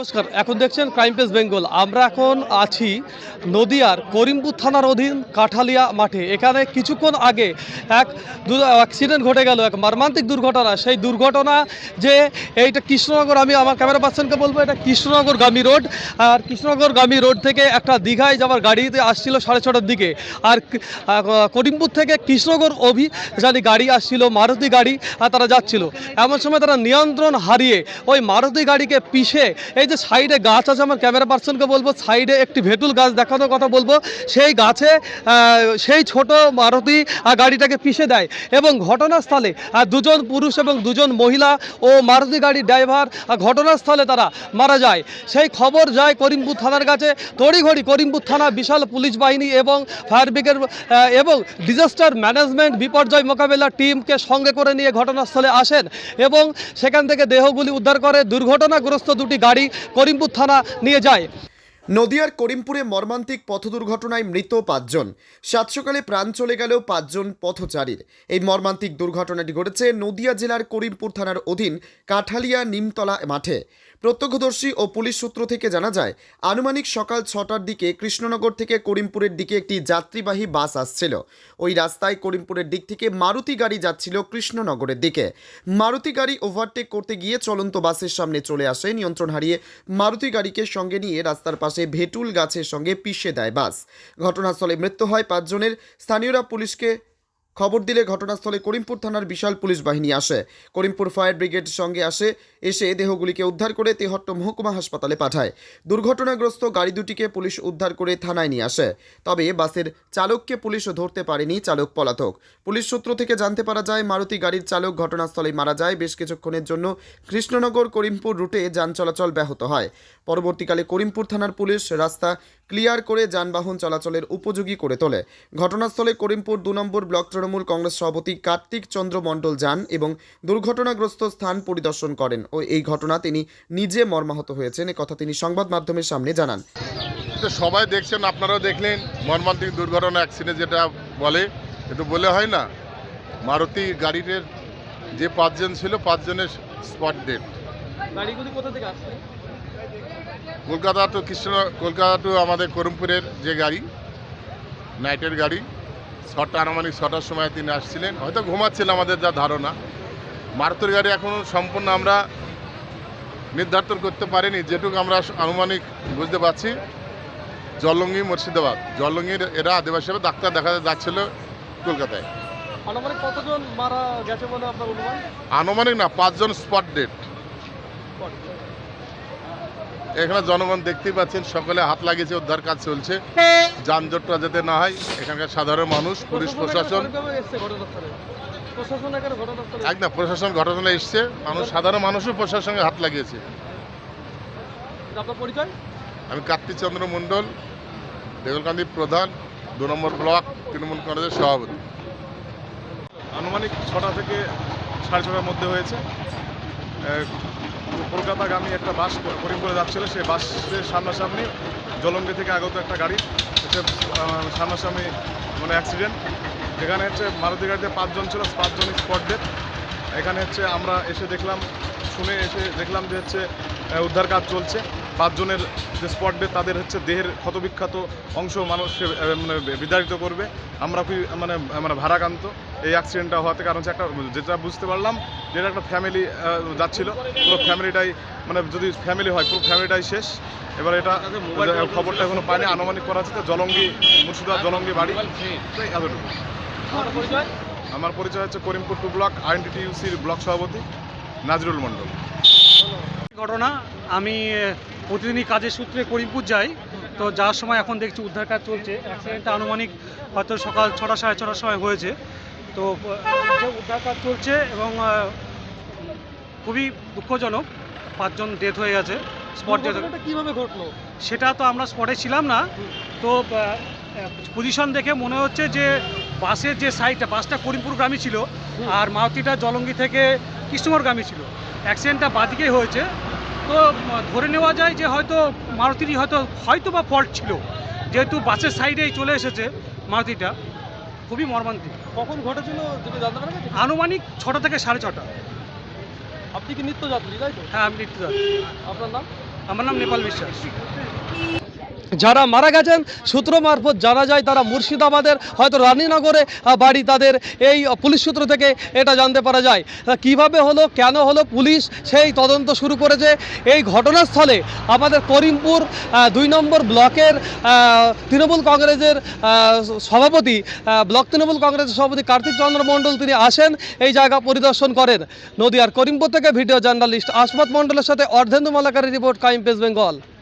নমস্কার। এখন দেখছেন ক্রাইম পেস বেঙ্গল। আমরা এখন আছি নদিয়ার করিমপুর থানার অধীন কাঠালিয়া মাঠে। এখানে কিছুক্ষণ আগে এক অ্যাক্সিডেন্ট ঘটে গেল, এক মর্মান্তিক দুর্ঘটনা। সেই দুর্ঘটনা যে এইটা কৃষ্ণনগর, আমি আমার ক্যামেরা পার্সনকে বলব, এটা কৃষ্ণনগর গামী রোড আর কৃষ্ণনগর গামী রোড থেকে একটা দীঘায় যাওয়ার গাড়িতে আসছিল সাড়ে ছটার দিকে। আর করিমপুর থেকে কৃষ্ণনগর অভি অভিযানী গাড়ি আসছিল, মারুতি গাড়ি, আর তারা যাচ্ছিল। এমন সময় তারা নিয়ন্ত্রণ হারিয়ে ওই মারুতি গাড়িকে পিষে এই যে সাইডে গাছ আছে, আমার ক্যামেরা পার্সনকে বলব, সাইডে একটি ভেটুল গাছ দেখানোর কথা বলব। সেই গাছে সেই ছোট মারুতি গাড়িটাকে পিষে দেয় এবং ঘটনাস্থলে দুজন পুরুষ এবং দুজন মহিলা ও মারুতি গাড়ির ড্রাইভার ঘটনাস্থলে তারা মারা যায়। সেই খবর যায় করিমপুর থানার কাছে। তড়িঘড়ি করিমপুর থানা বিশাল পুলিশ বাহিনী এবং ফায়ার ব্রিগেড এবং ডিজাস্টার ম্যানেজমেন্ট বিপর্যয় মোকাবেলা টিমকে সঙ্গে করে নিয়ে ঘটনাস্থলে আসেন এবং সেখান থেকে দেহগুলি উদ্ধার করে। দুর্ঘটনাগ্রস্ত দুটি গাড়ি করিমপুর থানা নিয়ে যায়। নদিয়ার করিমপুরে মর্মান্তিক পথ দুর্ঘটনায় মৃত পাঁচজন। সাত সকালে প্রাণ চলে গেল পাঁচজন পথচারীর। এই মর্মান্তিক দুর্ঘটনাটি ঘটেছে নদিয়া জেলার করিমপুর থানার অধীন কাঠালিয়া নিমতলা মাঠে। প্রত্যক্ষদর্শী ও পুলিশ সূত্র থেকে জানা যায়, আনুমানিক সকাল ছটার দিকে কৃষ্ণনগর থেকে করিমপুরের দিকে একটি যাত্রীবাহী বাস আসছিল। ওই রাস্তায় করিমপুরের দিক থেকে মারুতি গাড়ি যাচ্ছিল কৃষ্ণনগরের দিকে। মারুতি গাড়ি ওভারটেক করতে গিয়ে চলন্ত বাসের সামনে চলে আসে। নিয়ন্ত্রণ হারিয়ে মারুতি গাড়িকে সঙ্গে নিয়ে রাস্তার পাশে ভেটুল গাছের সঙ্গে পিষে দেয় বাস। ঘটনাস্থলে মৃত্যু হয় পাঁচজনের। স্থানীয়রা পুলিশকে খবর দিলে ঘটনাস্থলে করিমপুর থানার বিশাল পুলিশ বাহিনী আসে। করিমপুর ফায়ার ব্রিগেড সঙ্গে আসে, এসে দেহগুলিকে উদ্ধার করে তেহট্ট মহকুমা হাসপাতালে পাঠায়। দুর্ঘটনাগ্রস্ত গাড়ি দুটিকে পুলিশ উদ্ধার করে থানায় নিয়ে আসে। তবে বাসের চালককে পুলিশ ধরতে পারেনি চালক পলাতক। পুলিশ সূত্র থেকে জানতে পারা যায়, মারুতি গাড়ির চালক ঘটনাস্থলে মারা যায়। বেশ কিছুক্ষণের জন্য কৃষ্ণনগর করিমপুর রুটে যান চলাচল ব্যাহত হয়। পরবর্তীকালে করিমপুর থানার পুলিশ রাস্তা ক্লিয়ার করে যানবাহন চলাচলের উপযোগী করে তোলে। ঘটনাস্থলে করিমপুর দু নম্বর ব্লক তৃণমূল কংগ্রেস সভাপতি কার্তিক চন্দ্র মণ্ডল যান এবং দুর্ঘটনাগ্রস্ত স্থান পরিদর্শন করেন। ও এই ঘটনা তিনি নিজে মর্মাহত হয়েছেন। কথা তিনি সংবাদ মাধ্যমের সামনে জানান। তো সবাই দেখছেন আপনারাও দেখলেন মর্মান্তিক দুর্ঘটনা অ্যাক্সিডেন্ট যেটা বলে একটু বলে হয় না? মারুতি গাড়ির যে পাঁচজন ছিল পাঁচজনের স্পট ডেট। গাড়িগুলি কোথা থেকে আসছে? কলকাতা টু কৃষ্ণ কলকাতা টু আমাদের করমপুরের যে গাড়ি নাইটের গাড়ি ছটা আনুমানিক ছটার সময় তিনি আসছিলেন। হয়তো ঘুমাচ্ছিলেন আমাদের যা ধারণা। মারুতির গাড়ি এখনও সম্পূর্ণ আমরা নির্ধারণ করতে পারিনি। যেটুকু আমরা আনুমানিক বুঝতে পারছি জলঙ্গি মুর্শিদাবাদ। জলঙ্গির এরা আদিবাসী হিসেবে ডাক্তার দেখা যাচ্ছিল কলকাতায়। আনুমানিক কতজন মারা গেছে বলে আপনার অনুমান? আনুমানিক না পাঁচজন স্পট ডেট। এখানে জনগণ দেখতেই পাচ্ছেন, সকলে হাত লাগিয়েছে, উদ্ধার কাজ চলছে। যানজটটা যাতে না হয়, এখানকার সাধারণ মানুষ, পুলিশ, প্রশাসন। একদম প্রশাসন ঘটনায় এসছে, মানুষ, সাধারণ মানুষও প্রশাসনের হাত লাগিয়েছে। আমি কার্তিক চন্দ্র মণ্ডল দেগলকান্দি প্রধান, দু নম্বর ব্লক, তৃণমূল কংগ্রেসের সভাপতি। আনুমানিক ছটা থেকে সাড়ে ছটার মধ্যে হয়েছে। কলকাতাগামী একটা বাস করিমপুরে যাচ্ছিল, সেই বাসের সামনাসামনি জলঙ্গি থেকে আগত একটা গাড়ি হচ্ছে সামনাসামনি মানে অ্যাক্সিডেন্ট এখানে হচ্ছে মারুতি গাড়িতে পাঁচজন ছিল, পাঁচজন স্পট ডেট এখানে হচ্ছে আমরা এসে দেখলাম শুনে এসে দেখলাম যে হচ্ছে উদ্ধার কাজ চলছে। পাঁচজনের যে স্পট ডেথ তাদের হচ্ছে দেহের ক্ষতবিক্ষত অংশ মানুষকে মানে বিদারিত করবে। আমরা খুবই মানে মানে ভারাক্রান্ত। এই অ্যাক্সিডেন্টটা হওয়াতে কারণ হচ্ছে একটা যেটা বুঝতে পারলাম যেটা একটা ফ্যামিলি যাচ্ছিল। পুরো ফ্যামিলিটাই মানে যদি ফ্যামিলি হয় পুরো ফ্যামিলিটাই শেষ। এবার এটা খবরটা এখনও পাইনি আনুমানিক করা হচ্ছে তো জলঙ্গি মুর্শিদাবাদ জলঙ্গি বাড়ি। এতটুকু আমার পরিচয় হচ্ছে করিমপুর টু ব্লক আইএনটিটিউসির ব্লক সভাপতি। নাজরুল মণ্ডল। ঘটনা আমি প্রতিদিনই কাজের সূত্রে করিমপুর যাই তো যাওয়ার সময় এখন দেখছি উদ্ধার কাজ চলছে। অ্যাক্সিডেন্টটা আনুমানিক হয়তো সকাল ছটা সাড়ে ছটার সময় হয়েছে। তো উদ্ধার কাজ চলছে এবং খুবই দুঃখজনক পাঁচজন ডেথ হয়ে গেছে স্পট ডেথ কীভাবে ঘটলো? সেটা তো আমরা স্পটে ছিলাম না। তো পজিশন দেখে মনে হচ্ছে যে বাসের যে সাইডটা বাসটা করিমপুরগামী ছিল আর মারুতিটা জলঙ্গি থেকে কৃষ্ণগরগামী ছিল। অ্যাক্সিডেন্টটা বাদিকেই হয়েছে। তো ধরে নেওয়া যায় যে হয়তো মারুতিরই হয়তো হয়তো বা ফল্ট ছিল। যেহেতু বাসের সাইডেই চলে এসেছে মারুতিটা খুবই মর্মান্তিক। কখন ঘটেছিল যদি জানতে পারা আনুমানিক ছটা থেকে সাড়ে ছটা। আপনি কি নিত্যযাত্রী তাই তো? হ্যাঁ আমি যাচ্ছি আপনার নাম? আমার নাম নেপাল বিশ্বাস। যারা মারা গেছেন, সূত্র মারফত জানা যায় তারা মুর্শিদাবাদের, হয়তো রানীনগরে বাড়ি তাদের এই পুলিশ সূত্র থেকে এটা জানতে পারা যায়। কীভাবে হলো, কেন হলো পুলিশ সেই তদন্ত শুরু করেছে। এই ঘটনাস্থলে আমাদের করিমপুর দুই নম্বর ব্লকের তৃণমূল কংগ্রেসের সভাপতি ব্লক তৃণমূল কংগ্রেসের সভাপতি কার্তিক চন্দ্র মণ্ডল তিনি আসেন, এই জায়গা পরিদর্শন করেন। নদিয়ার করিমপুর থেকে ভিডিও জার্নালিস্ট আসমত মণ্ডলের সাথে অর্ধেন্দু মালাকারের রিপোর্ট, ক্রাইম পেস বেঙ্গল।